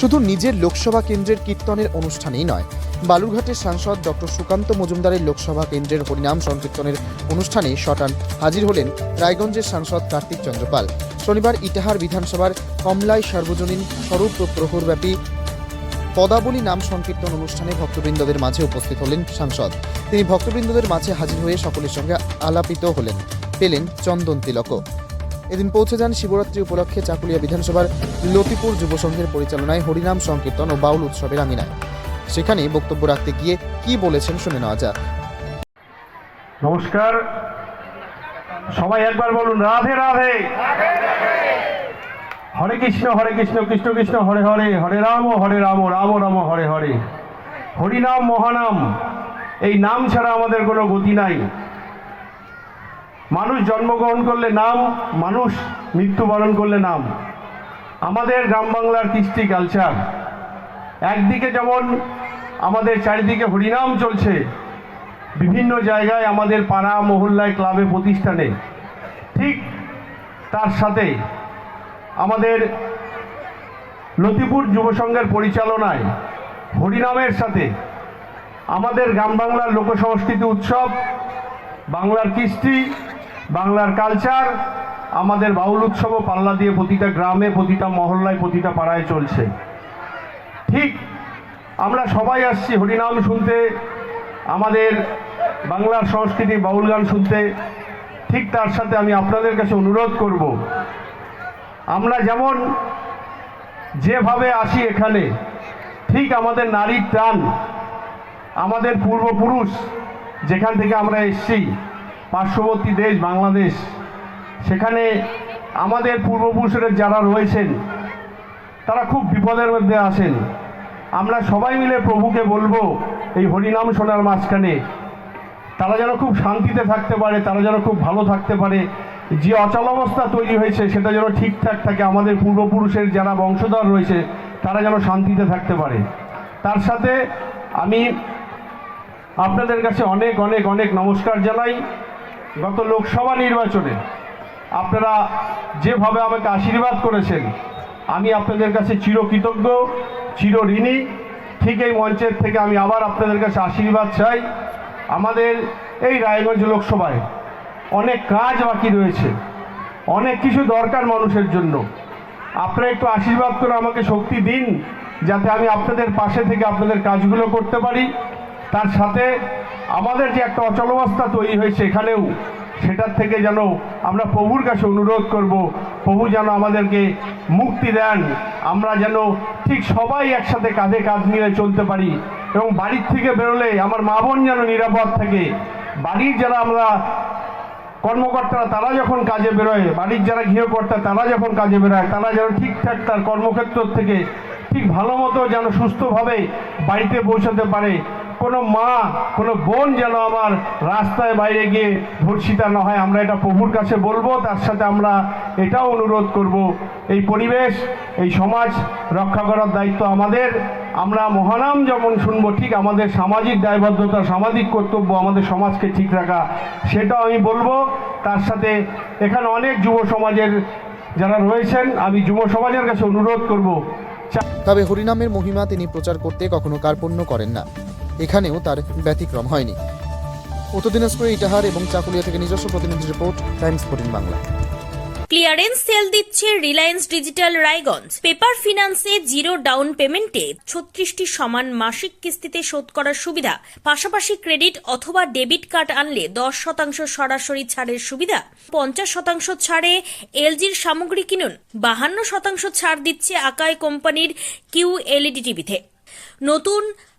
শুধু নিজের লোকসভা কেন্দ্রের কীর্তনের অনুষ্ঠানেই নয়, বালুরঘাটের সাংসদ ডক্টর সুকান্ত মজুমদারের লোকসভা কেন্দ্রের হরিনাম সংকীর্তনের অনুষ্ঠানে শটান হাজির হলেন রায়গঞ্জের সাংসদ কার্তিক চন্দ্রপাল শনিবার ইটাহার বিধানসভার কমলাই সার্বজনীন স্বরূপ প্রহরব্যাপী পদাবলী নাম সংকীর্তন অনুষ্ঠানে ভক্তবৃন্দদের মাঝে উপস্থিত হলেন সাংসদ। তিনি ভক্তবৃন্দদের মাঝে হাজির হয়ে সকলের সঙ্গে আলাপিত হলেন, পেলেন চন্দন তিলকও। এদিন পৌঁছে যান শিবরাত্রি উপলক্ষে চাকুলিয়া বিধানসভার লতিপুর যুব সংঘের পরিচালনায় হরিনাম, সংকীর্তন ও বাউল উৎসবের আঙিনায়। সেখানে বক্তব্য রাখতে গিয়ে কি বলেছেন শুনে নেওয়া যাক। নমস্কার। সবাই একবার বলুন, রাধে রাধে। হরে কৃষ্ণ হরে কৃষ্ণ কৃষ্ণ কৃষ্ণ, হরে হরে হরে রাম হরে রাম রাম রাম, হরে হরে। হরিনাম, মহানাম। এই নাম ছাড়া আমাদের কোনো গতি নাই। মানুষ জন্মগ্রহণ করলে নাম, মানুষ মৃত্যুবরণ করলে নাম। আমাদের গ্রাম বাংলার কৃষ্টি কালচার। একদিকে যেমন আমাদের চারিদিকে হরিনাম চলছে, বিভিন্ন জায়গায় আমাদের পাড়া মহল্লায় ক্লাবে প্রতিষ্ঠানে, ঠিক তার সাথে আমাদের লতিপুর যুব সংঘের পরিচালনায় হরিনামের সাথে আমাদের গ্রাম বাংলার লোক সংস্কৃতি উৎসব, বাংলার কৃষ্টি বাংলার কালচার, আমাদের বাউল উৎসবও পাল্লা দিয়ে প্রতিটা গ্রামে, প্রতিটা মহল্লায়, প্রতিটা পাড়ায় চলছে। ঠিক আমরা সবাই আসছি হরিনাম শুনতে, আমাদের বাংলার সংস্কৃতি বাউল গান শুনতে। ঠিক তার সাথে আমি আপনাদের কাছে অনুরোধ করব, আমরা যেমন যেভাবে আসি এখানে, ঠিক আমাদের নারীর টান, আমাদের পূর্বপুরুষ যেখান থেকে আমরা এসছি পার্শ্ববর্তী দেশ বাংলাদেশ, সেখানে আমাদের পূর্বপুরুষের যারা রয়েছেন, তারা খুব বিপদের মধ্যে আছেন। আমরা সবাই মিলে প্রভুকে বলব, এই হরিনাম শোনার মাঝখানে, তারা যেন খুব শান্তিতে থাকতে পারে, তারা যেন খুব ভালো থাকতে পারে। যে অচলাবস্থা তৈরি হয়েছে, সেটা যেন ঠিকঠাক থাকে, আমাদের পূর্বপুরুষের যারা বংশধর রয়েছে, তারা যেন শান্তিতে থাকতে পারে। তার সাথে আমি আপনাদের কাছে অনেক অনেক অনেক নমস্কার জানাই। গত লোকসভা নির্বাচনে আপনারা যেভাবে আমাকে আশীর্বাদ করেছেন, আমি আপনাদের কাছে চিরকৃতজ্ঞ চির ঋণী ঠিক এই মঞ্চের থেকে আমি আবার আপনাদের কাছে আশীর্বাদ চাই। আমাদের এই রায়গঞ্জ লোকসভায় অনেক কাজ বাকি রয়েছে, অনেক কিছু দরকার মানুষের জন্য। আপনারা একটু আশীর্বাদ করে আমাকে শক্তি দিন, যাতে আমি আপনাদের পাশে থেকে আপনাদের কাজগুলো করতে পারি। তার সাথে আমাদের যে একটা অচলাবস্থা তৈরি হয়েছে এখানেও, সেটার থেকে যেন আমরা প্রভুর কাছে অনুরোধ করব, প্রভু যেন আমাদেরকে মুক্তি দেন। আমরা যেন ঠিক সবাই একসাথে কাঁধে কাঁধ মিলে চলতে পারি এবং বাড়ির থেকে বেরোলে আমার মা বোন যেন নিরাপদ থাকে। বাড়ির যারা আমরা কর্মকর্তারা তারা যখন কাজে বেরোয়, বাড়ির যারা গৃহকর্তা, তারা যখন কাজে বেরোয়, তারা যেন ঠিকঠাক তার কর্মক্ষেত্র থেকে ঠিক ভালো মতো যেন সুস্থভাবে বাড়িতে পৌঁছাতে পারে। কোনো মা, কোনো বোন যেন আমার রাস্তায় বাইরে গিয়ে ধর্ষিতা না হয়, আমরা এটা প্রভুর কাছে বলব, তার সাথে আমরা এটাও অনুরোধ করব। এই পরিবেশ, এই সমাজ রক্ষা করার দায়িত্ব আমাদের। আমরা মহানাম যেমন শুনব, ঠিক আমাদের সামাজিক দায়বদ্ধতা, সামাজিক কর্তব্য আমাদের সমাজকে ঠিক রাখা, সেটাও আমি বলব। তার সাথে এখানে অনেক যুব সমাজের যারা রয়েছেন, আমি যুব সমাজের কাছে অনুরোধ করব। তবে হরিনামের মহিমা তিনি প্রচার করতে কখনো কার্পণ্য করেন না। এখানেও তার ব্যতিক্রম হয়নি। উত্তর দিনাজপুরে ইটাহার এবং চাকুলিয়া থেকে নিজস্ব প্রতিনিধি report, Times fourteen Bangla. Clearance sale দিচ্ছে রিলায়েন্স ডিজিটাল রায়গঞ্জ। পেপার ফিনান্সে জিরো ডাউন পেমেন্টে ছত্রিশটি সমান মাসিক কিস্তিতে শোধ করার সুবিধা। পাশাপাশি ক্রেডিট অথবা ডেবিট কার্ড আনলে দশ শতাংশ সরাসরি ছাড়ের সুবিধা। পঞ্চাশ শতাংশ ছাড়ে এলজির সামগ্রী কিনুন। বাহান্ন শতাংশ ছাড় দিচ্ছে আকাই কোম্পানির কিউ এলইডি টিভিতে। নতুন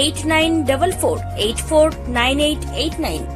Eight nine double four eight four nine eight eight nine.